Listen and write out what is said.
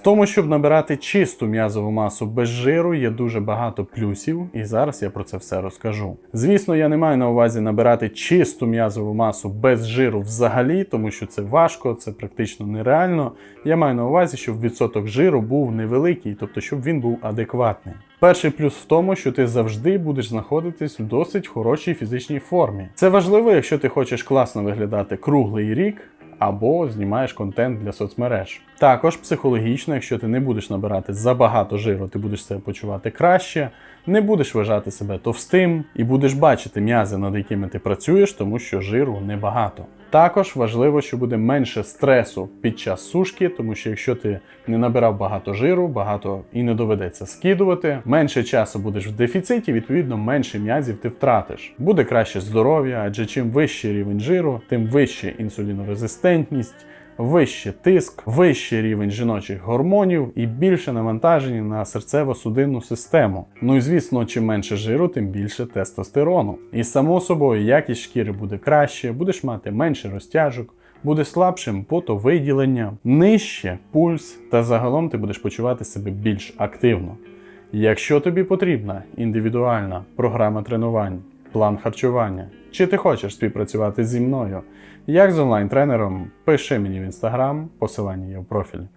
В тому, щоб набирати чисту м'язову масу без жиру, є дуже багато плюсів, і зараз я про це все розкажу. Звісно, я не маю на увазі набирати чисту м'язову масу без жиру взагалі, тому що це важко, це практично нереально. Я маю на увазі, щоб відсоток жиру був невеликий, тобто щоб він був адекватний. Перший плюс в тому, що ти завжди будеш знаходитись в досить хорошій фізичній формі. Це важливо, якщо ти хочеш класно виглядати круглий рік або знімаєш контент для соцмереж. Також психологічно, якщо ти не будеш набирати забагато жиру, ти будеш себе почувати краще, не будеш вважати себе товстим і будеш бачити м'язи, над якими ти працюєш, тому що жиру небагато. Також важливо, що буде менше стресу під час сушки, тому що якщо ти не набирав багато жиру, багато і не доведеться скидувати, менше часу будеш в дефіциті, відповідно, менше м'язів ти втратиш. Буде краще здоров'я, адже чим вищий рівень жиру, тим вища інсулінорезистентність. Вищий тиск, вищий рівень жіночих гормонів і більше навантаження на серцево-судинну систему. Ну і звісно, чим менше жиру, тим більше тестостерону. І само собою якість шкіри буде краще, будеш мати менше розтяжок, буде слабшим потовиділення, нижче пульс, та загалом ти будеш почувати себе більш активно. Якщо тобі потрібна індивідуальна програма тренувань, план харчування, чи ти хочеш співпрацювати зі мною, як з онлайн-тренером, пиши мені в інстаграм, посилання є в профілі.